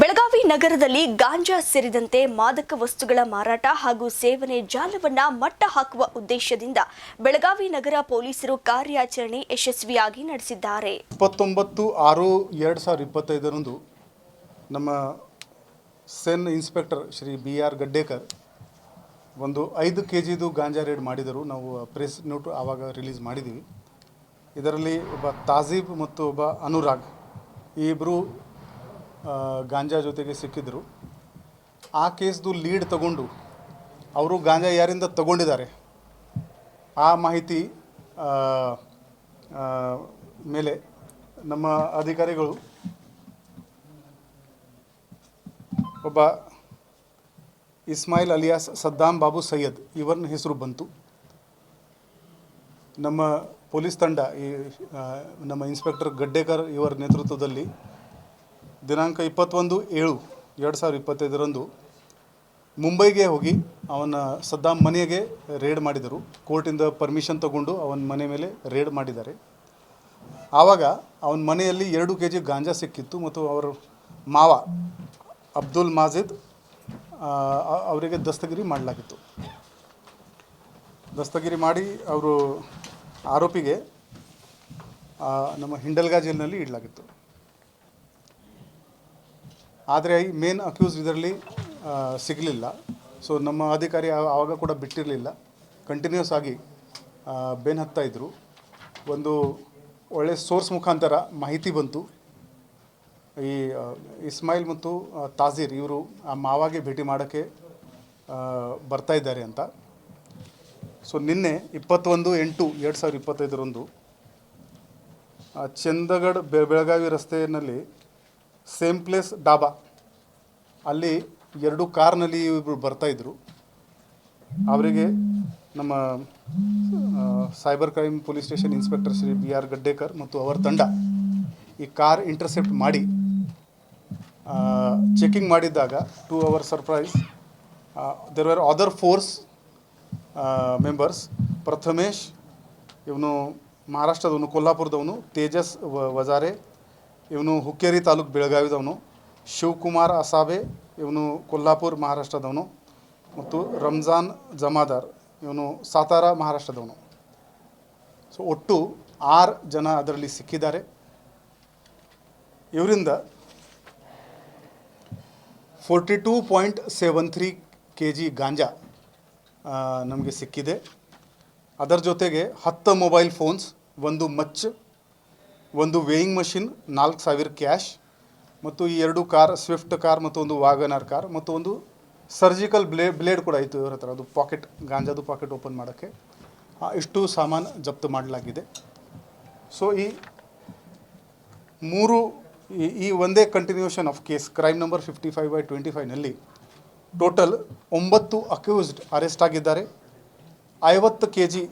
ಬೆಳಗಾವಿ ನಗರದಲ್ಲಿ ಗಾಂಜಾ ಸೇರಿದಂತೆ ಮಾದಕ ವಸ್ತುಗಳ ಮಾರಾಟ ಹಾಗೂ ಸೇವನೆ ಜಾಲವನ್ನ ಮಟ್ಟ ಹಾಕುವ ಉದ್ದೇಶದಿಂದ ಬೆಳಗಾವಿ ನಗರ ಪೊಲೀಸರು ಕಾರ್ಯಾಚರಣೆ ಯಶಸ್ವಿಯಾಗಿ ನಡೆಸಿದ್ದಾರೆ. ಇಪ್ಪತ್ತೊಂಬತ್ತು ಆರು ಎರಡು ಸಾವಿರದ ಇಪ್ಪತ್ತೈದರಂದು ನಮ್ಮ CEN inspector Shri B R Gaddekar ಒಂದು ಐದು ಕೆ ಜಿದು ಗಾಂಜಾ ರೇಡ್ ಮಾಡಿದರು. ನಾವು ಪ್ರೆಸ್ ನೋಟು ಆವಾಗ ರಿಲೀಸ್ ಮಾಡಿದ್ದೀವಿ. ಇದರಲ್ಲಿ ಒಬ್ಬ ತಾಜೀಬ್ ಮತ್ತು ಒಬ್ಬ ಅನುರಾಗ್. ಈ ಇಬ್ಬರು ಗಾಂಜಾ ಜೊತೆಗೆ ಸಿಕ್ಕಿದ್ರು. ಆ ಕೇಸ್ದು ಲೀಡ್ ತಗೊಂಡು ಅವರು ಗಾಂಜಾ ಯಾರಿಂದ ತಗೊಂಡಿದ್ದಾರೆ? ಆ ಮಾಹಿತಿ ಮೇಲೆ ನಮ್ಮ ಅಧಿಕಾರಿಗಳು ಒಬ್ಬ ಇಸ್ಮಾಯಿಲ್ ಅಲಿಯಾಸ್ ಸದ್ದಾಂ ಬಾಬು ಸೈಯದ್, ಇವರನ್ನ ಹೆಸರು ಬಂತು. ನಮ್ಮ ಪೊಲೀಸ್ ತಂಡ ಈ ನಮ್ಮ ಇನ್ಸ್ಪೆಕ್ಟರ್ ಗಡ್ಡೇಕರ್ ಇವರ ನೇತೃತ್ವದಲ್ಲಿ ದಿನಾಂಕ ಇಪ್ಪತ್ತೊಂದು ಏಳು ಎರಡು ಸಾವಿರದ ಇಪ್ಪತ್ತೈದರಂದು ಮುಂಬೈಗೆ ಹೋಗಿ ಅವನ ಸದ್ದಾಮ್ ಮನೆಗೆ ರೇಡ್ ಮಾಡಿದರು. ಕೋರ್ಟಿಂದ ಪರ್ಮಿಷನ್ ತಗೊಂಡು ಅವನ ಮನೆ ಮೇಲೆ ರೇಡ್ ಮಾಡಿದ್ದಾರೆ. ಆವಾಗ ಅವನ ಮನೆಯಲ್ಲಿ ಎರಡು ಕೆ ಜಿ ಗಾಂಜಾ ಸಿಕ್ಕಿತ್ತು ಮತ್ತು ಅವರ ಮಾವ ಅಬ್ದುಲ್ ಮಾಜಿದ್ ಅವರಿಗೆ ದಸ್ತಗಿರಿ ಮಾಡಲಾಗಿತ್ತು. ದಸ್ತಗಿರಿ ಮಾಡಿ ಅವರು ಆರೋಪಿಗೆ ನಮ್ಮ ಹಿಂಡಲ್ಗಾ ಜೈಲಿನಲ್ಲಿ ಇಡಲಾಗಿತ್ತು. ಆದರೆ ಈ ಮೇನ್ ಅಕ್ಯೂಸ್ ಇದರಲ್ಲಿ ಸಿಗಲಿಲ್ಲ. ಸೊ ನಮ್ಮ ಅಧಿಕಾರಿ ಆವಾಗ ಕೂಡ ಬಿಟ್ಟಿರಲಿಲ್ಲ. ಕಂಟಿನ್ಯೂಸ್ ಆಗಿ ಬೆನ್ ಹತ್ತಾ ಇದ್ದರು ಒಂದು ಒಳ್ಳೆ ಸೋರ್ಸ್ ಮುಖಾಂತರ ಮಾಹಿತಿ ಬಂತು. ಈ ಇಸ್ಮಾಯಿಲ್ ಮತ್ತು ತಾಜೀರ್ ಇವರು ಆ ಮಾವಾಗೆ ಭೇಟಿ ಮಾಡೋಕ್ಕೆ ಆ, ಬರ್ತಾ ಇದ್ದಾರೆ ಅಂತ. ಸೊ ನಿನ್ನೆ ಇಪ್ಪತ್ತೊಂದು ಎಂಟು ಎರಡು ಸಾವಿರದ ಇಪ್ಪತ್ತೈದರಂದು ಚಂದಗಡ್ ಬೆ- ಬೆಳಗಾವಿ ರಸ್ತೆಯಲ್ಲಿ ಸೇಮ್ ಪ್ಲೇಸ್ ಡಾಬಾ. ಅಲ್ಲಿ ಎರಡು ಕಾರ್ನಲ್ಲಿ ಇಬ್ಬರು ಬರ್ತಾ ಇದ್ರು. ಅವರಿಗೆ ನಮ್ಮ cyber crime police station inspector Shri B R Gaddekar ಮತ್ತು ಅವರ ತಂಡ ಈ ಕಾರ್ ಇಂಟರ್ಸೆಪ್ಟ್ ಮಾಡಿ checking ಮಾಡಿದ್ದಾಗ to our surprise there are other force members Prathamesh, ಇವನು ಮಹಾರಾಷ್ಟ್ರದವನು, ಕೊಲ್ಲಾಪುರದವನು, ತೇಜಸ್ ವಜಾರೆ, ಇವನು ಹುಕ್ಕೇರಿ ತಾಲೂಕು ಬೆಳಗಾವಿದವನು, ಶಿವಕುಮಾರ್ ಅಸಾಬೆ, ಇವನು ಕೊಲ್ಹಾಪುರ ಮಹಾರಾಷ್ಟ್ರದವನು ಮತ್ತು ರಂಜಾನ್ ಜಮಾದಾರ್, ಇವನು ಸಾತಾರ ಮಹಾರಾಷ್ಟ್ರದವನು. ಸೊ ಒಟ್ಟು ಆರು ಜನ ಅದರಲ್ಲಿ ಸಿಕ್ಕಿದ್ದಾರೆ. ಇವರಿಂದ forty two point seven three K G ganja ನಮಗೆ ಸಿಕ್ಕಿದೆ. ಅದರ ಜೊತೆಗೆ ಹತ್ತು ಮೊಬೈಲ್ ಫೋನ್ಸ್ ಒಂದು ಮಚ್, ಒಂದು ವೇಯಿಂಗ್ ಮಷಿನ್ ನಾಲ್ಕು ಸಾವಿರ ಕ್ಯಾಶ್ ಮತ್ತು ಈ ಎರಡು ಕಾರ್ ಸ್ವಿಫ್ಟ್ ಕಾರ್ ಮತ್ತು ಒಂದು ವಾಗನರ್ ಕಾರ್ ಮತ್ತು ಒಂದು ಸರ್ಜಿಕಲ್ ಬ್ಲೇ ಬ್ಲೇಡ್ ಕೂಡ ಇತ್ತು ಇವರ ಹತ್ರ. ಅದು ಪಾಕೆಟ್ ಗಾಂಜಾದು ಪಾಕೆಟ್ ಓಪನ್ ಮಾಡೋಕ್ಕೆ. ಇಷ್ಟು ಸಾಮಾನು ಜಪ್ತು ಮಾಡಲಾಗಿದೆ. ಸೊ ಈ ಮೂರು, ಈ ಒಂದೇ continuation of case crime number fifty five by twenty ಫೈವ್ನಲ್ಲಿ total ಒಂಬತ್ತು ಅಕ್ಯೂಸ್ಡ್ ಅರೆಸ್ಟ್ ಆಗಿದ್ದಾರೆ. ಐವತ್ತು K G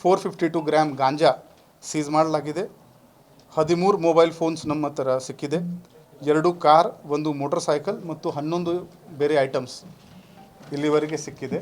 four fifty two gram ganja seize ಮಾಡಲಾಗಿದೆ. ಹದಿಮೂರು ಮೊಬೈಲ್ ಫೋನ್ಸ್ ನಮ್ಮ ಹತ್ರ ಸಿಕ್ಕಿದೆ. ಎರಡು ಕಾರ್, ಒಂದು ಮೋಟರ್ ಸೈಕಲ್ ಮತ್ತು ಹನ್ನೊಂದು ಬೇರೆ ಐಟಮ್ಸ್ ಇಲ್ಲಿವರೆಗೆ ಸಿಕ್ಕಿದೆ.